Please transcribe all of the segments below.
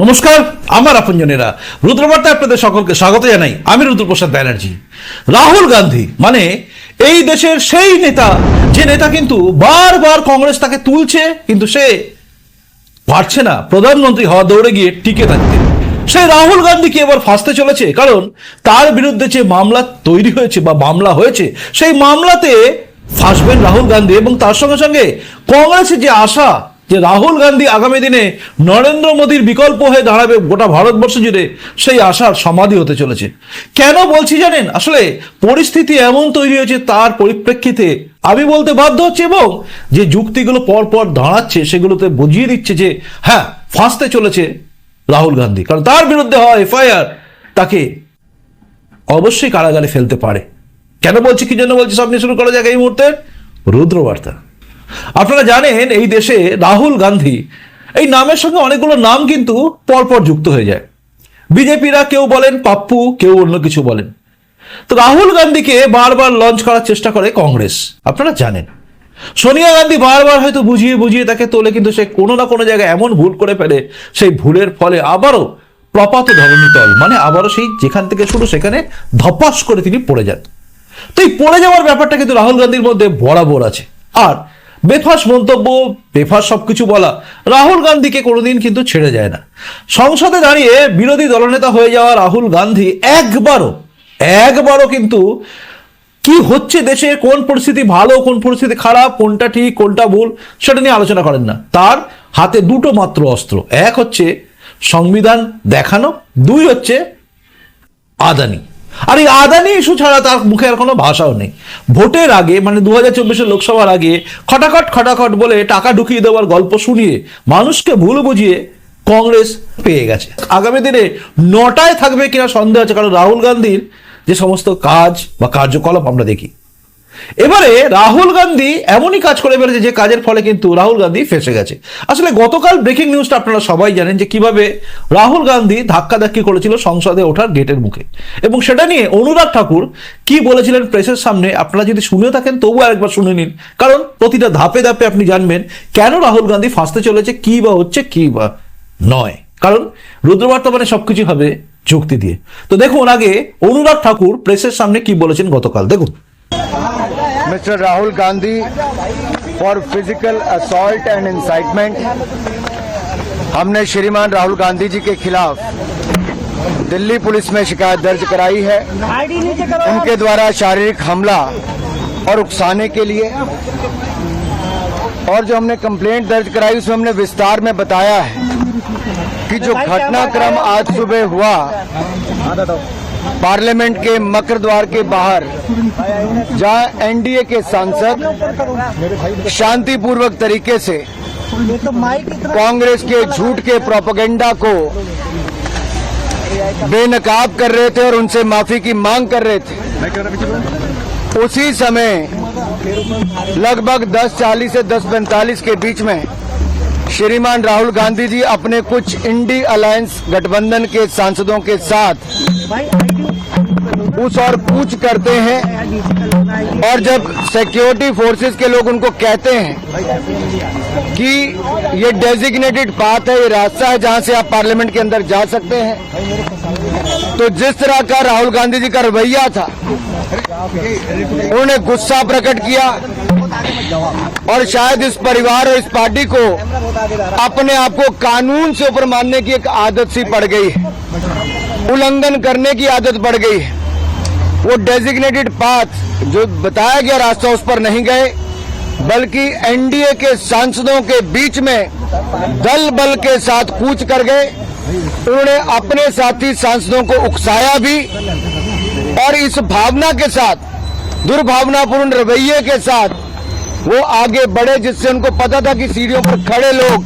নমস্কার, আমার আপনজনেরা। রুদ্রবার্তায় আপনাদের সকলকে স্বাগত জানাই। আমি রুদ্রপ্রসাদ ব্যানার্জি। রাহুল গান্ধী মানে এই দেশের সেই নেতা, যে নেতা কিন্তু বারবার কংগ্রেস তাকে তুলছে, কিন্তু সে পারছে না প্রধানমন্ত্রী হওয়া দৌড়ে গিয়ে টিকে থাকতে। সেই রাহুল গান্ধী কি এবার ফাঁসতে চলেছে, কারণ তার বিরুদ্ধে যে মামলা তৈরি হয়েছে বা মামলা হয়েছে, সেই মামলাতে ফাঁসবেন রাহুল গান্ধী এবং তার সঙ্গে সঙ্গে কংগ্রেসের যে আশা যে রাহুল গান্ধী আগামী দিনে নরেন্দ্র মোদীর বিকল্প হয়ে দাঁড়াবে গোটা ভারতবর্ষ জুড়ে, সেই আশার সমাধি হতে চলেছে। কেন বলছি জানেন? আসলে পরিস্থিতি এমন তৈরি হয়েছে, তার পরিপ্রেক্ষিতে আমি বলতে বাধ্য হচ্ছে এবং যে যুক্তিগুলো পর পর দাঁড়াচ্ছে, সেগুলোতে বুঝিয়ে দিচ্ছে যে হ্যাঁ ফাঁসতে চলেছে রাহুল গান্ধী। কারণ তার বিরুদ্ধে হওয়া এফআইআর তাকে অবশ্যই কারাগারে ফেলতে পারে। কেন বলছি, কি জন্য বলছি, সব শুরু করা যাক এই মুহূর্তে। রুদ্রবার্তা। আপনারা জানেন এই দেশে রাহুল গান্ধী, এই নামের সঙ্গে অনেকগুলো নাম কিন্তু পরপর যুক্ত হয়ে যায়। বিজেপিরা কেউ বলেন পাপ্পু, কেউ অন্য কিছু বলেন। তো রাহুল গান্ধীকে বারবার লঞ্চ করার চেষ্টা করে কংগ্রেস, আপনারা জানেন। সোনিয়া গান্ধী বারবার হয়তো বুঝিয়ে বুঝিয়ে তাকে তোলে, কিন্তু সে কোনো না কোনো জায়গায় এমন ভুল করে ফেলে, সেই ভুলের ফলে আবারও প্রপাত ধরণী তল মানে আবারও সেই যেখান থেকে শুরু সেখানে ধপাস করে তিনি পড়ে যান। তো এই পড়ে যাওয়ার ব্যাপারটা কিন্তু রাহুল গান্ধীর মধ্যে বরাবর আছে। আর বেফাস মন্তব্য, বেফাস সবকিছু বলা রাহুল গান্ধীকে কোনোদিন কিন্তু ছেড়ে যায় না। সংসদে দাঁড়িয়ে বিরোধী দলনেতা হয়ে যাওয়া রাহুল গান্ধী একবারও একবারও কিন্তু কি হচ্ছে দেশে, কোন পরিস্থিতি ভালো, কোন পরিস্থিতি খারাপ, কোনটা ঠিক, কোনটা ভুল, সেটা নিয়ে আলোচনা করেন না। তার হাতে দুটো মাত্র অস্ত্র, এক হচ্ছে সংবিধান দেখানো, দুই হচ্ছে আদানি। আর এই আদানি ইস্যু ছাড়া তার মুখে আর কোনো ভাষাও নেই। ভোটের আগে মানে দু হাজার চব্বিশের লোকসভার আগে, খটাখট খটাখট বলে টাকা ঢুকিয়ে দেওয়ার গল্প শুনিয়ে মানুষকে ভুল বুঝিয়ে কংগ্রেস পেয়ে গেছে। আগামী দিনে নটায় থাকবে কিনা সন্দেহ আছে, কারণ রাহুল গান্ধীর যে সমস্ত কাজ বা কার্যকলাপ আমরা দেখি। এবারে রাহুল গান্ধী এমনই কাজ করে ফেলেছে যে কাজের ফলে কিন্তু রাহুল গান্ধী ফেসে গেছে। আসলে গতকাল ব্রেকিং নিউজটা আপনারা সবাই জানেন যে কীভাবে রাহুল গান্ধী ধাক্কাধাক্কি করেছিল সংসদে ওঠার গেটের মুখে। এবং সেটা নিয়ে অনুরাগ ঠাকুর কি বলেছিলেন প্রেসের সামনে আপনারা যদি শুনে থাকেন তবু আরেকবার শুনে নিন। কারণ প্রতিটা ধাপে ধাপে আপনি জানবেন কেন রাহুল গান্ধী ফাঁসতে চলেছে, কি বা হচ্ছে, কি বা নয়। কারণ রুদ্রবার্তা মানে সবকিছু হবে যুক্তি দিয়ে। তো দেখুন আগে অনুরাগ ঠাকুর প্রেসের সামনে কি বলেছেন গতকাল। দেখুন। Mr. Rahul Gandhi for physical assault and incitement हमने श्रीमान राहुल गांधी जी के खिलाफ दिल्ली पुलिस में शिकायत दर्ज कराई है। उनके द्वारा शारीरिक हमला और उकसाने के लिए और जो हमने कंप्लेंट दर्ज कराई उसमें हमने विस्तार में बताया है कि जो घटनाक्रम आज सुबह हुआ पार्लियामेंट के मकर द्वार के बाहर जहाँ एनडीए के सांसद शांतिपूर्वक तरीके से कांग्रेस के झूठ के प्रोपेगेंडा को बेनकाब कर रहे थे और उनसे माफ़ी की मांग कर रहे थे। उसी समय लगभग 10:40 से 10:45 के बीच में श्रीमान राहुल गांधी जी अपने कुछ इंडी अलायंस गठबंधन के सांसदों के साथ पूछ और पूछ करते हैं। और जब सिक्योरिटी फोर्सेस के लोग उनको कहते हैं कि ये डेजिग्नेटेड पाथ है, ये रास्ता है जहाँ से आप पार्लियामेंट के अंदर जा सकते हैं। तो जिस तरह का राहुल गांधी जी का रवैया था, उन्होंने गुस्सा प्रकट किया और शायद इस परिवार और इस पार्टी को अपने आप को कानून से ऊपर मानने की एक आदत सी पड़ गई है। उल्लंघन करने की आदत पड़ गई है। वो डेजिग्नेटेड पाथ जो बताया गया रास्ता उस पर नहीं गए, बल्कि एनडीए के सांसदों के बीच में दल बल के साथ कूच कर गए। उन्होंने अपने साथी सांसदों को उकसाया भी और इस भावना के साथ, दुर्भावनापूर्ण रवैये के साथ वो आगे बढ़े, जिससे उनको पता था कि सीढ़ियों पर खड़े लोग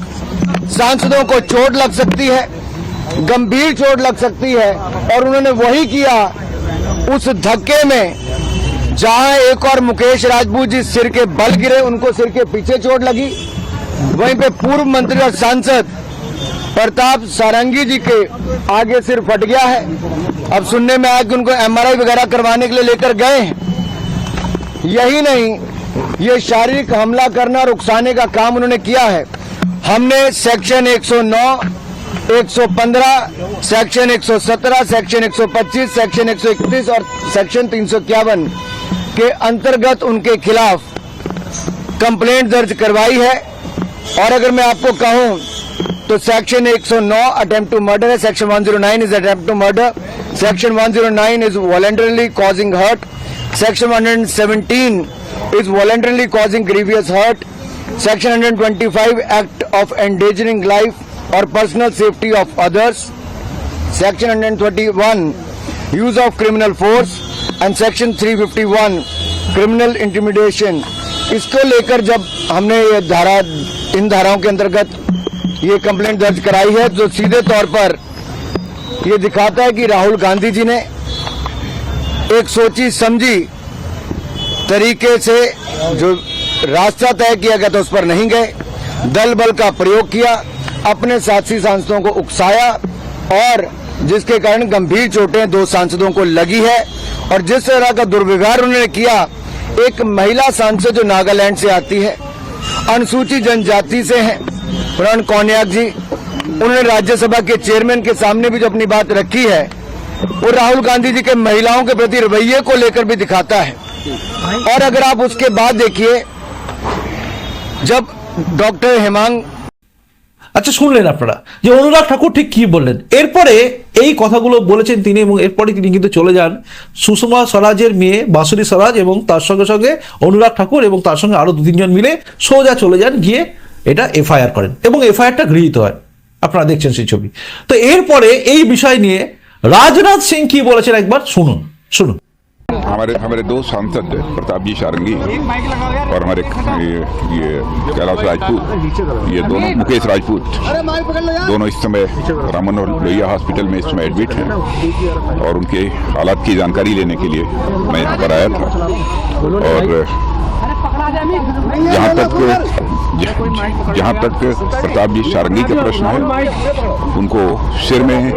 सांसदों को चोट लग सकती है, गंभीर चोट लग सकती है, और उन्होंने वही किया उस धक्के में जहाँ एक और मुकेश राजपूत जी सिर के बल गिरे, उनको सिर के पीछे चोट लगी। वहीं पे पूर्व मंत्री और सांसद प्रताप सारंगी जी के आगे सिर फट गया है। अब सुनने में आया कि उनको एमआरआई वगैरह करवाने के लिए लेकर गए हैं। यही नहीं, ये शारीरिक हमला करना और उकसाने का काम उन्होंने किया है। हमने सेक्शन 109 115 सेक्शन 117 सेक्शन 125 सेक्शन 131 और सेक्शन तीन सौ इक्यावन के अंतर्गत उनके खिलाफ कंप्लेंट दर्ज करवाई है। और अगर मैं आपको कहूँ तो सेक्शन 109 अटेम्प्ट टू मर्डर है section 109 is attempt to murder section 109 is voluntarily causing hurt section 117 is voluntarily causing grievous hurt, section 125 act of endangering life or personal safety of others. Section 121 use of criminal force. And section 351 criminal intimidation. इसको लेकर जब हमने ये धारा, इन धाराओं के अंतर्गत ये कंप्लेंट दर्ज कराई है, जो सीधे तौर पर ये दिखाता है कि राहुल गांधी जी ने एक सोची समझी तरीके से जो रास्ता तय किया गया था उस पर नहीं गए। दल बल का प्रयोग किया। अपने साथी सांसदों को उकसाया और जिसके कारण गंभीर चोटें दो सांसदों को लगी है और जिस तरह का दुर्व्यवहार उन्होंने किया, एक महिला सांसद जो नागालैंड से आती है अनुसूचित जनजाति से हैं। प्रण कौनियाक जी, उन्होंने राज्यसभा के चेयरमैन के सामने भी जो अपनी बात रखी है, वो राहुल गांधी जी के महिलाओं के प्रति रवैये को लेकर भी दिखाता है। और अगर आप उसके बाद देखिए, जब डॉक्टर हेमांग আচ্ছা শুনলেন আপনারা যে অনুরাগ ঠাকুর ঠিক কি বললেন? এরপরে এই কথাগুলো বলেছেন তিনি এবং এরপরে তিনি কিন্তু চলে যান সুষমা স্বরাজের মেয়ে বাসুরি স্বরাজ এবং তার সঙ্গে সঙ্গে অনুরাগ ঠাকুর এবং তার সঙ্গে আরও দু তিনজন মিলে সোজা চলে যান, গিয়ে এটা এফআইআর করেন এবং এফআইআরটা গৃহীত হয়। আপনারা দেখছেন সেই ছবি। তো এরপরে এই বিষয় নিয়ে রাজনাথ সিং কি বলেছেন একবার শুনুন শুনুন। हमारे हमारे दो सांसद प्रताप जी सारंगी और हमारे ये, कैलाश राजपूत ये दोनों मुकेश राजपूत दोनों इस समय राम मनोहर लोहिया हॉस्पिटल में इस समय एडमिट हैं और उनके हालात की जानकारी लेने के लिए मैं यहाँ पर आया था। और जहाँ तक जहाँ तक प्रताप जी सारंगी का प्रश्न है। उनको सिर में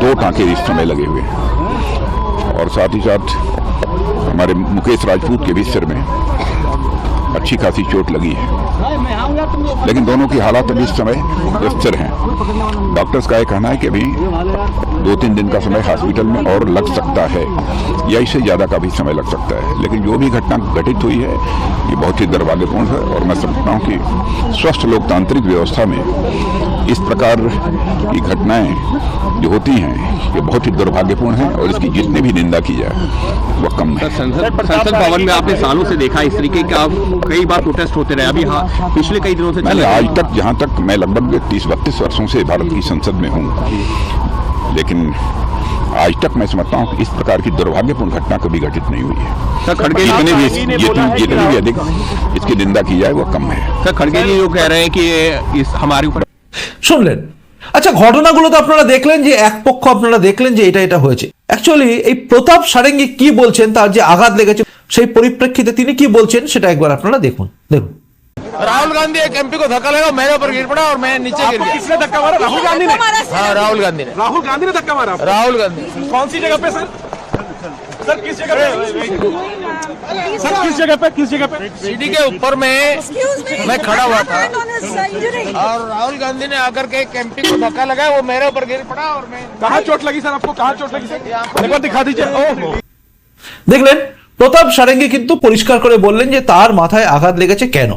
दो टांके इस समय लगे हुए हैं। और साथ ही साथ हमारे मुकेश राजपूत के भी सिर में अच्छी खासी चोट लगी है। लेकिन दोनों की हालात अभी इस समय स्थिर हैं। डॉक्टर्स का यह कहना है कि अभी दो तीन दिन का समय हॉस्पिटल में और लग सकता है। या इससे ज़्यादा का भी समय लग सकता है। लेकिन जो भी घटना घटित हुई है ये बहुत ही दुर्भाग्यपूर्ण है और मैं समझता हूँ कि स्वस्थ लोकतांत्रिक व्यवस्था में इस प्रकार की घटनाएँ जो होती हैं ये बहुत ही दुर्भाग्यपूर्ण है और इसकी जितनी भी निंदा की जाए वह कम है। संसद संसद भवन में आपने सालों से देखा इस तरीके का कई बार प्रोटेस्ट होते रहे। अभी हाँ पिछले कई दिनों से मैंने आज तक जहाँ तक मैं लगभग तीस बत्तीस वर्षों से भारत की संसद में हूँ लेकिन आज तक मैं समझता हूँ कि इस प्रकार की दुर्भाग्यपूर्ण घटना कभी घटित नहीं हुई है सर खड़गे जितने भी जितनी जितनी भी अधिक इसकी निंदा की जाए वह कम है सर खड़गे जी जो कह रहे हैं कि ये इस हमारे ऊपर শুনলেন আচ্ছা ঘটনাগুলো তো আপনারা দেখলেন যে এক পক্ষ আপনারা দেখলেন যে এটা এটা হয়েছে অ্যাকচুয়ালি এই প্রতাপ সারেঙ্গি কি বলছেন তার যে আঘাত লেগেছে সেই পরিপ্রেক্ষিতে তিনি কি বলছেন সেটা একবার আপনারা দেখুন দেখুন राहुल गांधी एक एमपी को धक्का लगा मेरे ऊपर गिर पड़ा और मैं नीचे गिर गया किसने धक्का मारा राहुल गांधी ने हाँ राहुल गांधी ने राहुल गांधी ने धक्का मारा आपको? राहुल गांधी कौन सी जगह पे सर सर किस जगह पे सर किस जगह पे किस जगह पे सीढ़ी के ऊपर में मैं खड़ा हुआ था था और राहुल गांधी ने आकर के एक एमपी को धक्का लगाया वो मेरे ऊपर गिर पड़ा और मैं कहाँ चोट लगी सर आपको कहाँ चोट लगी सर एक बार दिखा दीजिए ओह দেখলেন প্রতাপ সারেঙ্গি কিন্তু পরিষ্কার করে বললেন যে তার মাথায় আঘাত লেগেছে কেন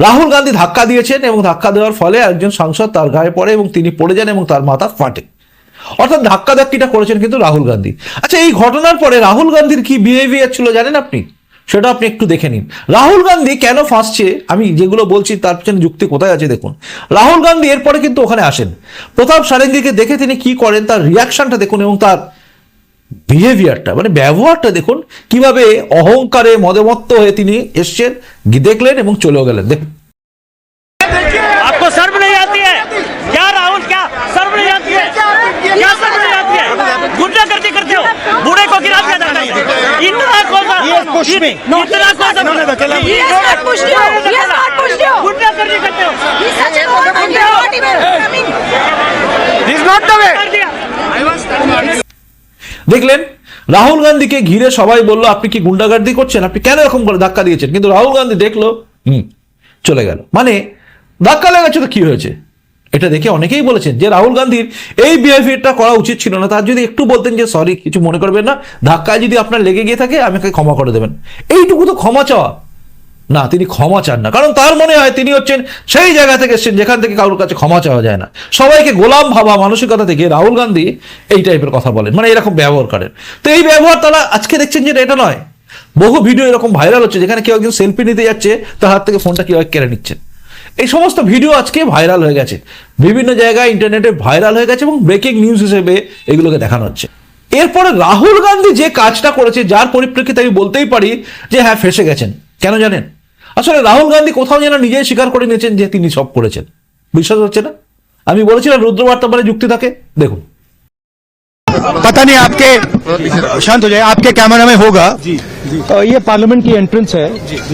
রাহুল গান্ধী ধাক্কা দিয়েছেন এবং ধাক্কা দেওয়ার ফলে একজন সাংসদ তার গায়ে পড়ে এবং তিনি পড়ে যান এবং তার মাথা ফাটে। অর্থাৎ ধাক্কা ধাক্কিটা করেছেন কিন্তু রাহুল গান্ধী। আচ্ছা এই ঘটনার পরে রাহুল গান্ধীর কি বিহেভিয়ার ছিল জানেন আপনি? সেটা আপনি একটু দেখে নিন। রাহুল গান্ধী কেন ফাঁসছে? আমি যেগুলো বলছি তার পিছনে যুক্তি কোথায় আছে দেখুন। রাহুল গান্ধী এরপরে কিন্তু ওখানে আসেন। প্রতাপ সারেঙ্গিকে দেখে তিনি কি করেন, তার রিয়াকশনটা দেখুন এবং তার বিহেভিয়ারটা মানে ব্যবহারটা দেখুন কিভাবে অহংকারে মদমত্ত হয়ে তিনি এসছেন দেখলেন এবং চলেও গেলেন দেখুন Push me. No, you cannot push me. You cannot push me. You cannot push me. দেখলেন? রাহুল গান্ধীকে ঘিরে সবাই বলল, আপনি কি গুন্ডাগার্দি করছেন? আপনি কেন এরকম করে ধাক্কা দিয়েছেন? কিন্তু রাহুল গান্ধী দেখল, হুম, চলে গেল। মানে ধাক্কা লেগেছে তো কি হয়েছে? এটা দেখে অনেকেই বলেছেন যে রাহুল গান্ধীর এই বিহেভিয়ারটা করা উচিত ছিল না। তার যদি একটু বলতেন যে, সরি, কিছু মনে করবেন না। ধাক্কায় যদি আপনার লেগে গিয়ে থাকে, আমাকে ক্ষমা করে দেবেন। এইটুকু তো ক্ষমা চাওয়া। না, তিনি ক্ষমা চান না। কারণ তার মনে হয় তিনি হচ্ছেন সেই জায়গা থেকে এসছেন যেখান থেকে কারোর কাছে ক্ষমা চাওয়া যায় না। সবাইকে গোলাম ভাবা, মানসিকতা থেকে রাহুল গান্ধী এই টাইপের কথা বলেন। মানে এরকম ব্যবহার করেন। তো এই ব্যবহার তারা আজকে দেখছেন যে এটা নয়। বহু ভিডিও এরকম ভাইরাল হচ্ছে, যেখানে কেউ একজন সেলফি নিতে যাচ্ছে, তার হাত থেকে ফোনটা কেউ কেড়ে নিচ্ছেন। এই সমস্ত ভিডিও আজকে ভাইরাল হয়ে গেছে। বিভিন্ন জায়গায় ইন্টারনেটে ভাইরাল হয়ে গেছে এবং ব্রেকিং নিউজ হিসেবে এগুলোকে দেখানো হচ্ছে। এরপরে রাহুল গান্ধী যে কাজটা করেছে, যার পরিপ্রেক্ষিতে আমি বলতেই পারি যে হ্যাঁ ফেসে গেছেন। কেন জানেন? আসলে রাহুল গান্ধী কোথাও যেন নিজেই স্বীকার করে নিয়েছেন যে তিনি সব করেছেন বিশ্বাস হচ্ছে না আমি বলেছিলাম রুদ্রবার্তা মানে যুক্তি থাকে দেখুন पता नहीं आपके शांत हो जाए आपके कैमरा में होगा अ, ये पार्लियामेंट की एंट्रेंस है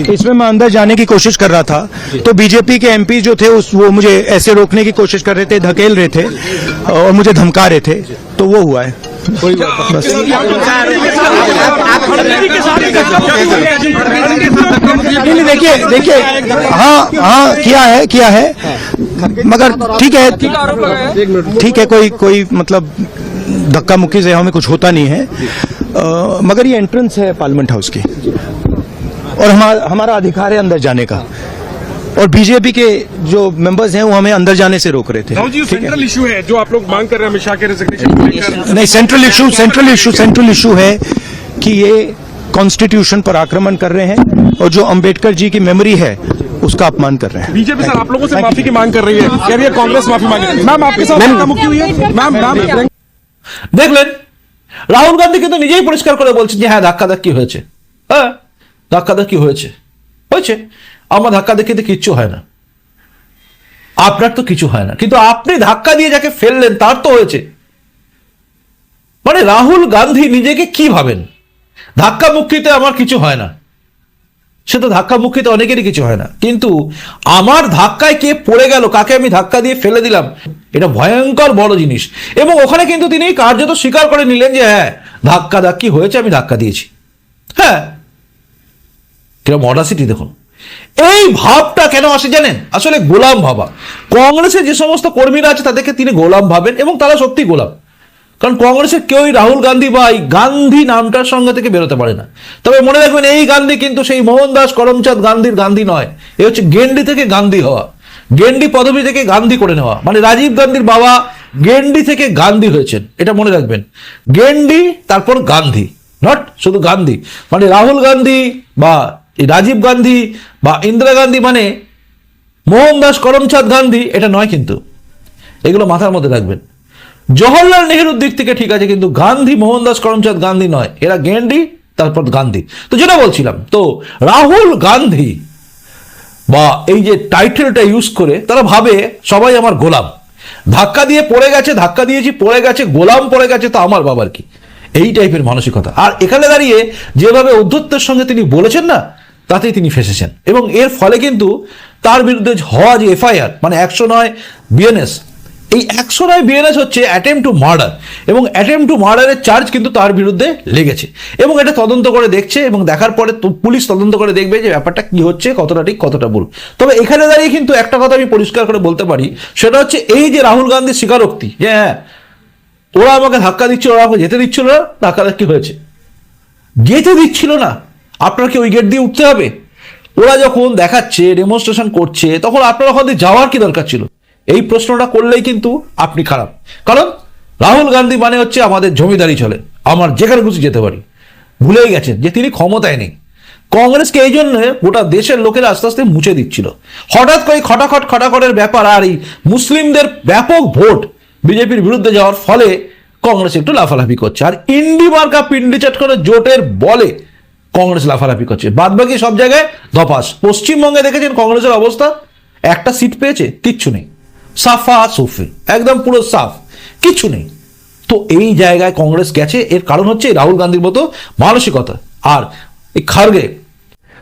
इसमें मैं अंदर जाने की कोशिश कर रहा था तो बीजेपी के एमपी जो थे उस वो मुझे ऐसे रोकने की कोशिश कर रहे थे धकेल रहे थे और मुझे धमका रहे थे तो वो हुआ है बस नहीं नहीं, देखिए देखिए हाँ हाँ किया है किया है मगर ठीक है ठीक है कोई कोई मतलब धक्का मुक्की से हमें कुछ होता नहीं है अ, मगर ये एंट्रेंस है पार्लियामेंट हाउस की और हमारा हमारा अधिकार है अंदर जाने का और बीजेपी के जो मेंबर्स हैं वो हमें अंदर जाने से रोक रहे थे राहुल जी ठीक है? सेंट्रल इशू है जो आप लोग मांग कर रहे हैं अमित शाह के रेजिग्नेशन को लेकर नहीं central issue central issue central issue है कि ये कॉन्स्टिट्यूशन पर आक्रमण कर रहे हैं और जो अंबेडकर जी की मेमोरी है उसका अपमान कर रहे हैं बीजेपी सर आप लोगों से माफी की मांग कर रही है कह रही है कांग्रेस माफी मांगे मैम आपके साथ धक्का मुक्की हुई है मैम मैम দেখলেন রাহুল গান্ধী কিন্তু নিজেই পরিষ্কার করে বলছেন যে হ্যাঁ ধাক্কা ধাক্কি হয়েছে হ্যাঁ ধাক্কা ধাক্কি হয়েছে হয়েছে আমার ধাক্কা দেখিতে কিচ্ছু হয় না। আপনার তো কিছু হয় না। কিন্তু আপনি ধাক্কা দিয়ে যাকে ফেললেন, তার তো হয়েছে। মানে রাহুল গান্ধী নিজেকে কি ভাবেন? ধাক্কা মুক্তিতে আমার কিছু হয় না। সে তো ধাক্কা মুক্তিতে অনেকেরই কিছু হয় না। কিন্তু আমার ধাক্কায় কে পড়ে গেল, কাকে আমি ধাক্কা দিয়ে ফেলে দিলাম, এটা ভয়ঙ্কর বড় জিনিস। এবং ওখানে কিন্তু তিনি কার্যত স্বীকার করে নিলেন যে হ্যাঁ ধাক্কা ধাক্কি হয়েছে, আমি ধাক্কা দিয়েছি। হ্যাঁ কীরকম অডাসিটি দেখুন। এই ভাবটা কেন আসে জানেন? আসলে গোলাম ভাবা। কংগ্রেসের যে সমস্ত কর্মীরা আছে, তাদেরকে তিনি গোলাম ভাবেন এবং তারা সত্যি গোলাম। কারণ কংগ্রেসের কেউই রাহুল গান্ধী বা এই গান্ধী নামটার সঙ্গে থেকে বেরোতে পারে না। তবে মনে রাখবেন, এই গান্ধী কিন্তু সেই মোহনদাস করমচাঁদ গান্ধীর গান্ধী নয়। এ হচ্ছে গেন্ডি থেকে গান্ধী হওয়া। গেন্ডি পদবী থেকে গান্ধী করে নেওয়া। মানে রাজীব গান্ধীর বাবা গেন্ডি থেকে গান্ধী হয়েছেন, এটা মনে রাখবেন। গেন্ডি, তারপর গান্ধী, নট শুধু গান্ধী। মানে রাহুল গান্ধী বা রাজীব গান্ধী বা ইন্দিরা গান্ধী মানে মোহনদাস করমচাঁদ গান্ধী, এটা নয় কিন্তু। এগুলো মাথার মধ্যে রাখবেন। জওহরলাল নেহরুর দিক থেকে ঠিক আছে, কিন্তু গান্ধী, মোহনদাস করমচাঁদ গান্ধী নয়। এরা গেন্ডি তারপর গান্ধী। তো যেটা বলছিলাম, তো রাহুল গান্ধী বা এই যে টাইটেলটা ইউজ করে, তারা ভাবে সবাই আমার গোলাম। ধাক্কা দিয়ে পড়ে গেছে, ধাক্কা দিয়েছি, পড়ে গেছে, গোলাম পড়ে গেছে, তো আমার বাবার কি? এই টাইপের মানসিকতা। আর এখানে দাঁড়িয়ে যেভাবে অধ্যত্বের সঙ্গে তিনি বলেছেন না তাতেই তিনি ফেসেছেন। এবং এর ফলে কিন্তু তার বিরুদ্ধে হওয়া যে এফআইআর মানে একশো নয় বিএনএস, এই একশো নয় বিএনএস হচ্ছে অ্যাটেম্প টু মার্ডার এবং অ্যাটেম্প টু মার্ডারের চার্জ কিন্তু তার বিরুদ্ধে লেগেছে। এবং এটা তদন্ত করে দেখছে এবং দেখার পরে পুলিশ তদন্ত করে দেখবে যে ব্যাপারটা কি হচ্ছে, কতটা ঠিক, কতটা ভুল। তবে এখানে দাঁড়িয়ে কিন্তু একটা কথা আমি পরিষ্কার করে বলতে পারি, সেটা হচ্ছে এই যে রাহুল গান্ধীর স্বীকারোক্তি, যে হ্যাঁ ওরা আমাকে ধাক্কা দিচ্ছিল ওরা আমাকে যেতে দিচ্ছিল না ধাক্কা ধাক্কি হয়েছে? যেতে দিচ্ছিল না। আপনার কি ওই গেট দিয়ে উঠতে হবে। ওরা যখন দেখাচ্ছে ডেমনস্ট্রেশন করছে, তখন আপনার ওখান দিয়ে যাওয়ার কি দরকার ছিল? এই প্রশ্নটা করলেই কিন্তু আপনি খারাপ। কারণ রাহুল গান্ধী মানে হচ্ছে আমাদের জমিদারি চলে। আমার যেখানে খুশি যেতে পারি। ভুলেই গেছেন যে তিনি ক্ষমতায় নেই। কংগ্রেসকে এই জন্য গোটা দেশের লোকেরা আস্তে আস্তে মুছে দিচ্ছিল। হঠাৎ করে খটাখট খটাখটের ব্যাপার আর এই মুসলিমদের ব্যাপক ভোট বিজেপির বিরুদ্ধে যাওয়ার ফলে কংগ্রেস একটু লাফালাফি করছে। আর ইন্ডি মার্কা পিন্ডি চট করে জোটের বলে কংগ্রেস লাফালাফি করছে। বাদ বাকি সব জায়গায় ধপাস। পশ্চিমবঙ্গে দেখেছেন কংগ্রেসের অবস্থা? একটা সিট পেয়েছে, কিচ্ছু নেই। সাফা সুফি, একদম পুরো সাফ কিছু নেই। তো এই জায়গায় কংগ্রেস গেছে, এর কারণ হচ্ছে রাহুল গান্ধীর মতো মানসিকতা। আর এই খার্গে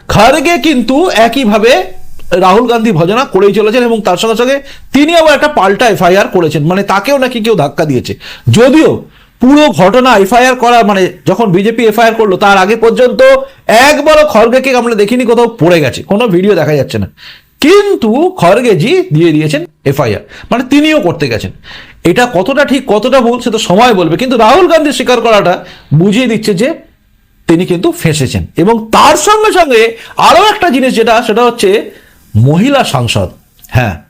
খার্গে কিন্তু একইভাবে রাহুল গান্ধী ভজনা করেই চলেছেন এবং তার সঙ্গে সঙ্গে তিনি আবার একটা পাল্টা এফআইআর করেছেন। মানে তাকেও নাকি কেউ ধাক্কা দিয়েছে। যদিও পুরো ঘটনা এফআইআর করা মানে যখন বিজেপি এফআইআর করল, তার আগে পর্যন্ত একবারও খড়গেকে আমরা দেখিনি, কোথাও পড়ে গেছে, কোনো ভিডিও দেখা যাচ্ছে না। কিন্তু খড়গেজি দিয়ে দিয়েছেন এফআইআর মানে তিনিও করতে গেছেন। এটা কতটা ঠিক, কতটা ভুল, সে তো সময় বলবে, কিন্তু রাহুল গান্ধী স্বীকার করাটা বুঝিয়ে দিচ্ছে যে তিনি কিন্তু ফেঁসেছেন। এবং তার সঙ্গে সঙ্গে আরও একটা জিনিস যেটা, সেটা হচ্ছে মহিলা সাংসদ। হ্যাঁ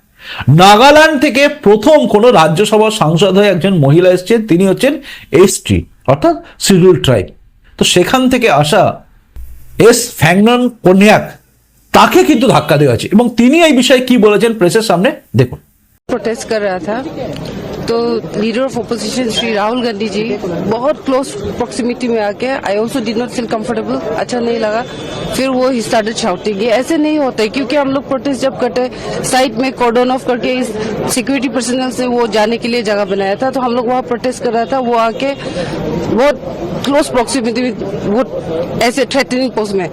নাগাল্যান্ড থেকে প্রথম কোন রাজ্যসভা সাংসদ হয়ে একজন মহিলা এসছেন, তিনি হচ্ছেন এসটি অর্থাৎ সিডুল ট্রাইব। তো সেখান থেকে আসা এস ফ্যাংন কন্যাক, তাকে কিন্তু ধাক্কা দেওয়া হয়েছে। এবং তিনি এই বিষয়ে কি বলেছেন প্রেসের সামনে? দেখুন। কর রা থা तो leader of opposition Shri Rahul Gandhi ji बहुत क्लोज प्रॉक्सिमिटी में आके I also did not feel comfortable अच्छा नहीं लगा। फिर वो ही स्टार्टेड शाउटिंग ऐसे नहीं होता है, क्योंकि हम लोग प्रोटेस्ट जब करते साइड में कॉर्डन ऑफ़ करके इस सिक्योरिटी पर्सनल से वो जाने के लिए जगह बनाया था तो हम लोग वहाँ प्रोटेस्ट कर रहा था, वो आके बहुत क्लोज प्रॉक्सिमिटी वो ऐसे थ्रेटनिंग पोस्ट में।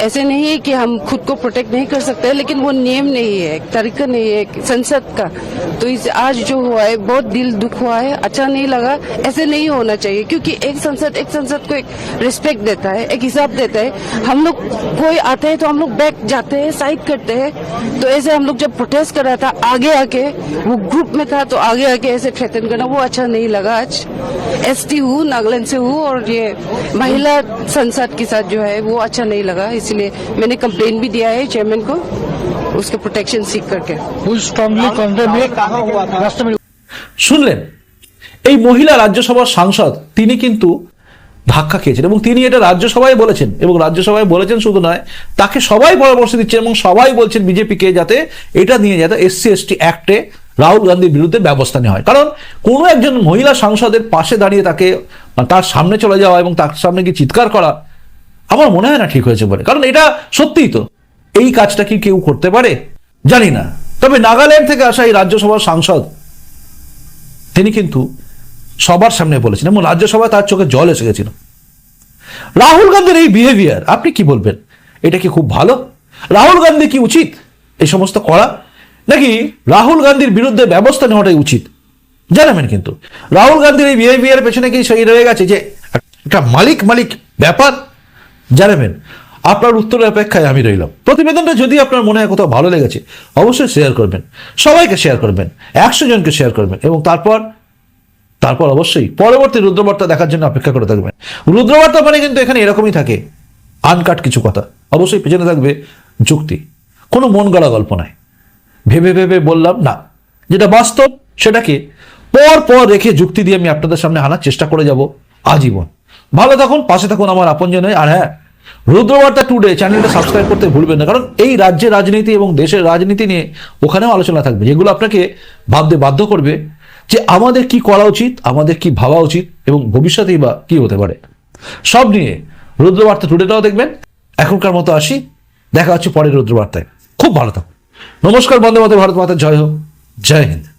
ऐसे नहीं है कि हम खुद को प्रोटेक्ट नहीं कर सकते, लेकिन वो नियम नहीं है तरीका नहीं है संसद का। तो इस आज जो हुआ है, बहुत दिल दुख हुआ है अच्छा नहीं लगा ऐसे नहीं होना चाहिए क्योंकि एक संसद एक संसद को एक रिस्पेक्ट देता है एक हिसाब देता है। हम लोग कोई आते हैं तो हम लोग बैक जाते हैं साइड करते हैं। तो ऐसे हम लोग जब प्रोटेस्ट कर रहा था आगे आके वो ग्रुप में था तो आगे आके ऐसे थ्रेटन करना वो अच्छा नहीं लगा आज। एस टी हूँ नागालैंड से हूँ और ये महिला संसद के साथ जो है वो अच्छा नहीं लगा इसलिए मैंने कंप्लेन भी दिया है चेयरमैन को उसके प्रोटेक्शन सीख करके। শুনলেন? এই মহিলা রাজ্যসভার সাংসদ, তিনি কিন্তু ধাক্কা খেয়েছেন এবং তিনি এটা রাজ্যসভায় বলেছেন এবং রাজ্যসভায় বলেছেন শুধু নয়, তাকে সবাই পরামর্শ দিচ্ছেন এবং সবাই বলছেন বিজেপিকে যাতে এটা নিয়ে যাতে এসসি এসটি অ্যাক্টে রাহুল গান্ধীর বিরুদ্ধে ব্যবস্থা নেওয়া হয়। কারণ কোনো একজন মহিলা সাংসদের পাশে দাঁড়িয়ে তাকে, তার সামনে চলে যাওয়া এবং তার সামনে গিয়ে চিৎকার করা আমার মনে হয় না ঠিক হয়েছে বলে। কারণ এটা সত্যিই তো। এই কাজটা কি কেউ করতে পারে? জানি না। তবে নাগাল্যান্ড থেকে আসা এই রাজ্যসভার সাংসদ তিনি কিন্তু সবার সামনে বলেছেন এবং রাজ্যসভায় তার চোখে জল এসে গেছিল। রাহুল গান্ধীর এই বিহেভিয়ার আপনি কি বলবেন? এটা কি খুব ভালো? রাহুল গান্ধী কি উচিত? এই সমস্ত করা? নাকি রাহুল গান্ধীর বিরুদ্ধে ব্যবস্থা নেওয়াটাই উচিত? জানাবেন কিন্তু। রাহুল গান্ধীর এই বিহেভিয়ার পেছনে কি সেই রয়ে গেছে যে একটা মালিক মালিক ব্যাপার? জানাবেন। আপনার উত্তরের অপেক্ষায় আমি রইলাম। প্রতিবেদনটা যদি আপনার মনে হয় কোথাও ভালো লেগেছে, অবশ্যই শেয়ার করবেন। সবাইকে শেয়ার করবেন, একশো জনকে শেয়ার করবেন এবং তারপর তারপর অবশ্যই পরবর্তী রুদ্রবার্তা দেখার জন্য অপেক্ষা করে থাকবেন। রুদ্রবার্তা মানে কিন্তু এখানে এরকমই থাকে আনকাট কিছু কথা। অবশ্যই পেছনে থাকবে যুক্তি। কোনো মন গলা গল্প নয়। ভেবে ভেবে বললাম না। যেটা বাস্তব, সেটাকে পর পর রেখে যুক্তি দিয়ে আমি আপনাদের সামনে আনার চেষ্টা করে যাব। আজীবন। ভালো থাকুন, পাশে থাকুন আমার আপনজনে। আর হ্যাঁ রুদ্রবার্তা টুডে চ্যানেলটা সাবস্ক্রাইব করতে ভুলবেন না। কারণ এই রাজ্যের রাজনীতি এবং দেশের রাজনীতি নিয়ে ওখানেও আলোচনা থাকবে, যেগুলো আপনাকে ভাবতে বাধ্য করবে যে আমাদের কি করা উচিত, আমাদের কি ভাবা উচিত এবং ভবিষ্যতেই বা কি হতে পারে। সব নিয়ে রুদ্রবার্তা টুডেটাও দেখবেন। এখনকার মতো আসি। দেখা হচ্ছে পরের রুদ্রবার্তায়। খুব ভালো থাকুন। নমস্কার, বন্দে মাতা ভারত মাতার জয় হোক। জয় হিন্দ।